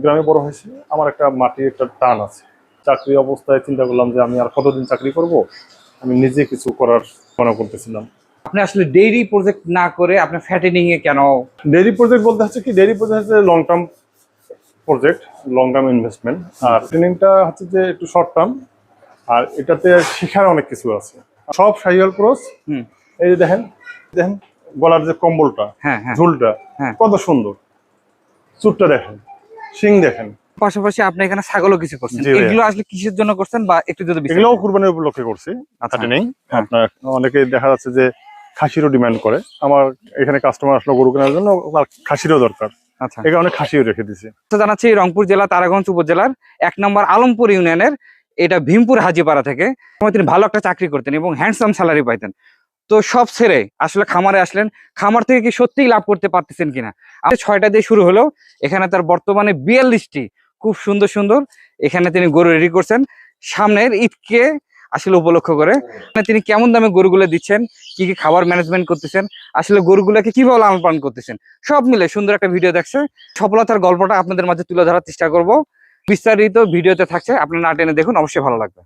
গ্রামে বড় হয়েছে আমার একটা মাটির একটা টান আছে। চাকরি অবস্থায় চিন্তা করলাম যে আমি আর কতদিন চাকরি করব? আমি নিজে কিছু করার মনে করতেছিলাম। আপনি আসলে ডেইরি প্রজেক্ট না করে আপনি ফ্যাটেনিং এ কেন? ডেইরি প্রজেক্ট বলতে হচ্ছে কি ডেইরি প্রজেক্ট হচ্ছে long term project long term investment আর ট্রেনিংটা হচ্ছে যে একটু শর্ট টার্ম আর এটাতে শেখার অনেক কিছু আছে। সব সাইয়াল ক্রস হুম। এই যে দেখেন দেখেন গলার যে কম্বলটা হ্যাঁ হ্যাঁ। ঝুলটা হ্যাঁ। কত সুন্দর। চুটটা দেখেন। শিং দেখেন। পাশাপাশি আপনি এখানে ছাগলও কিছু করছেন। এগুলো আসলে কিসের জন্য করছেন বা একটু যদি এগুলোও কুরবানির উপলক্ষে করছি আচ্ছা। নেই। হ্যাঁ। আপনার অনেকে দেখা যাচ্ছে যে খাসিরও ডিমান্ড করে। আমার এখানে কাস্টমার আসলো গরু কেনার জন্য খাসিরও দরকার। আচ্ছা। খাসিও রেখে দিছি। তো জানাচ্ছি রংপুর জেলা তারাগঞ্জ উপজেলার এক নম্বর আলমপুর ইউনিয়নের এটা ভীমপুর হাজিপাড়া থেকে। তিনি ভালো একটা চাকরি করতেন এবং হ্যান্ডসাম স্যালারি পাইতেন। তো সব ছেড়ে আসলে খামারে আসলেন। খামার থেকে কি সত্যিই লাভ করতে পারতেছেন কিনা? আজ ছয়টা দিয়ে শুরু হলো। এখানে তার বর্তমানে বিয়াল্লিশটি খুব সুন্দর সুন্দর। এখানে তিনি গরু রেডি করছেন। সামনের ঈদকে আসলে উপলক্ষ করে। তিনি কেমন দামে গরুগুলো দিচ্ছেন? কি কি খাবার ম্যানেজমেন্ট করতেছেন? আসলে গরুগুলোকে কীভাবে লালন পালন করতেছেন? সব মিলে সুন্দর একটা ভিডিও দেখছে। সফলতার গল্পটা আপনাদের মাঝে তুলে ধরার চেষ্টা করব। বিস্তারিত ভিডিওতে থাকছে। আপনারা না টেনে দেখুন, অবশ্যই ভালো লাগবে।